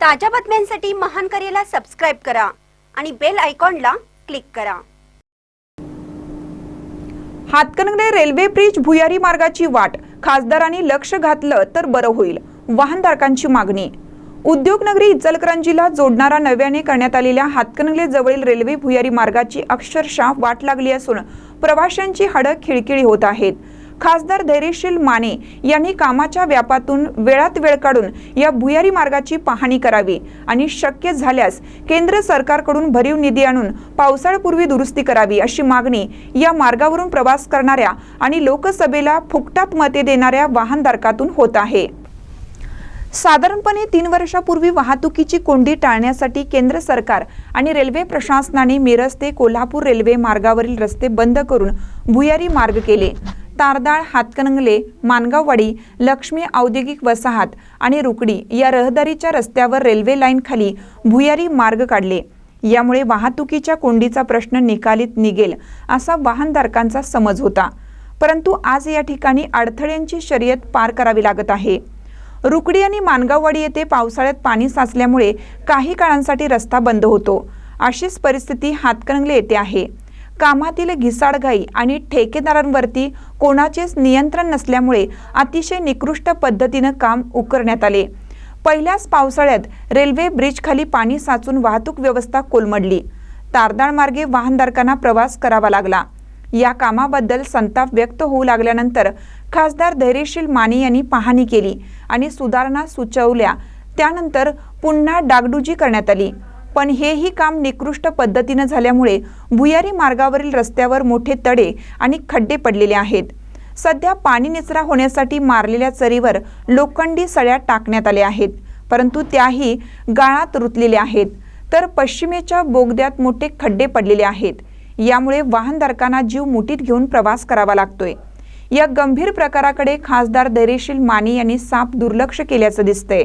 ताज्या बातम्यांसाठी महान करेला सबस्क्राईब करा आणि बेल आयकॉनला क्लिक करा. हातकणंगले रेल्वे ब्रिज भुयारी मार्गाची वाट. खासदारांनी लक्ष घातलं तर बरं होईल वाहनधारकांची मागणी. उद्योगनगरी इचलकरंजीला जोडणारा नव्याने करण्यात आलेल्या हातकणंगले जवळील रेल्वे भुयारी मार्गाची अक्षरशः वाट लागली असून प्रवाशांची हाडं खिळखिळी होत आहेत. खासदार धैर्यशील माने यांनी कामाच्या व्यापातून वेळात वेळ काढून या भुयारी मार्गाची पाहणी करावी आणि शक्य झाल्यास केंद्र सरकारकडून भरीव निधी आणून पावसाळ्यापूर्वी दुरुस्ती करावी अशी मागणी या मार्गावरून प्रवास करणाऱ्या आणि लोकसभेला फुकटात मते देणाऱ्या वाहनधारकातून होत आहे. साधारणपणे तीन वर्षापूर्वी वाहतुकीची कोंडी टाळण्यासाठी केंद्र सरकार आणि रेल्वे प्रशासनाने मिरज ते कोल्हापूर रेल्वे मार्गावरील रस्ते बंद करून भुयारी मार्ग केले. तारदाळ हातकणंगले मानगाववाडी लक्ष्मी औद्योगिक वसाहत आणि रुकडी या रहदारीच्या रस्त्यावर रेल्वे लाईनखाली भुयारी मार्ग काढले. यामुळे वाहतुकीच्या कोंडीचा प्रश्न निकालीत निघेल असा वाहनधारकांचा समज होता. परंतु आज या ठिकाणी अडथळ्यांची शर्यत पार करावी लागत आहे. रुकडी आणि मानगाववाडी येथे पावसाळ्यात पाणी साचल्यामुळे काही काळांसाठी रस्ता बंद होतो. अशीच परिस्थिती हातकणंगले येथे आहे. कामातील घिसाडघाई आणि ठेकेदारांवरती कोणाचेच नियंत्रण नसल्यामुळे अतिशय निकृष्ट पद्धतीनं काम उकरण्यात आले. पहिल्याच पावसाळ्यात रेल्वे ब्रिजखाली पाणी साचून वाहतूक व्यवस्था कोलमडली. तारदाळ मार्गे वाहनधारकांना प्रवास करावा लागला. या कामाबद्दल संताप व्यक्त होऊ लागल्यानंतर खासदार धैर्यशील माने यांनी पाहणी केली आणि सुधारणा सुचवल्या. त्यानंतर पुन्हा डागडुजी करण्यात आली. पण हेही काम निकृष्ट पद्धतीनं झाल्यामुळे भुयारी मार्गावरील रस्त्यावर मोठे तडे आणि खड्डे पडलेले आहेत. सध्या पाणी निचरा होण्यासाठी मारलेल्या चरीवर लोखंडी सळ्या टाकण्यात आल्या आहेत परंतु त्याही गाळात रुतलेल्या आहेत. तर पश्चिमेच्या बोगद्यात मोठे खड्डे पडलेले आहेत. यामुळे वाहनधारकांना जीव मुठीत घेऊन प्रवास करावा लागतोय. या गंभीर प्रकाराकडे खासदार धैर्यशील माने यांनी साप दुर्लक्ष केल्याचं दिसतंय.